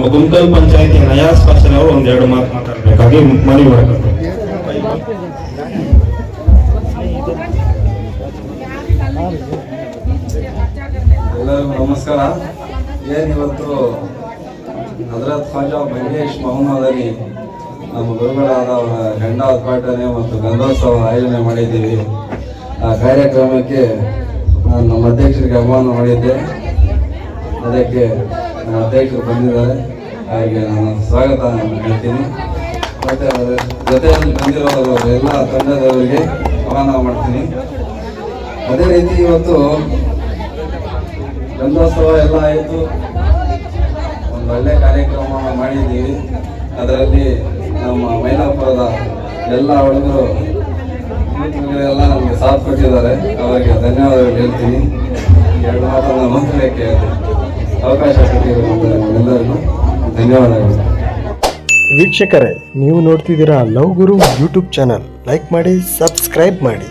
ನಮ್ಮ ಗುಂಕಲ್ ಪಂಚಾಯತಿ ನಯಾಸ್ ಪರ್ಸನ್ ಅವರು ಒಂದೆರಡು ಮಾತು ಮಾತಾಡಬೇಕಾಗಿ ಮನವಿ ಮಾಡಬೇಕು ಎಲ್ಲರಿಗೂ ನಮಸ್ಕಾರ. ಏನಿವತ್ತು ಹಜರತ್ ಖಾಜಾ ಮಹೇಶ್ ಮೊಹಮ್ಮದ್ ಅಲಿ ನಮ್ಮ ಗುರುಗಳಾದ ಅವರ ಗಂಡ ಉದ್ಘಾಟನೆ ಮತ್ತು ಗಂಧೋತ್ಸವ ಆಯೋಜನೆ ಮಾಡಿದ್ದೀವಿ. ಆ ಕಾರ್ಯಕ್ರಮಕ್ಕೆ ನಮ್ಮ ಅಧ್ಯಕ್ಷರಿಗೆ ಆಹ್ವಾನ ಮಾಡಿದ್ದೆ. ಅದಕ್ಕೆ ಅಧ್ಯಕ್ಷರು ಬಂದಿದ್ದಾರೆ. ಹಾಗೆ ನಾನು ಸ್ವಾಗತ ಹೇಳ್ತೀನಿ. ಮತ್ತೆ ಜೊತೆಯಲ್ಲಿ ಬಂದಿರೋ ಎಲ್ಲ ತಂಡದವರಿಗೆ ಆಹ್ವಾನ ಮಾಡ್ತೀನಿ. ಅದೇ ರೀತಿ ಇವತ್ತು ಗಂಧೋತ್ಸವ ಎಲ್ಲ ಆಯಿತು. ಒಂದು ಒಳ್ಳೆ ಕಾರ್ಯಕ್ರಮ ಮಾಡಿದ್ದೀವಿ. ಅದರಲ್ಲಿ ನಮ್ಮ ಮೈಲಾಪುರದ ಎಲ್ಲ ಹುಡುಗರು ಎಲ್ಲ ನಮಗೆ ಸಾಥ್ ಕೊಟ್ಟಿದ್ದಾರೆ. ಅವರಿಗೆ ಧನ್ಯವಾದಗಳು ಹೇಳ್ತೀನಿ. ಎರಡು ಮಾತನ್ನು ಮಾತಾಡೋಕ್ಕೆ ಅವಕಾಶ ಧನ್ಯವಾದಗಳು. ವೀಕ್ಷಕರೇ ನೀವು ನೋಡ್ತಿದ್ದೀರಾ love guru YouTube channel. Like ಮಾಡಿ ಸಬ್ಸ್ಕ್ರೈಬ್ ಮಾಡಿ.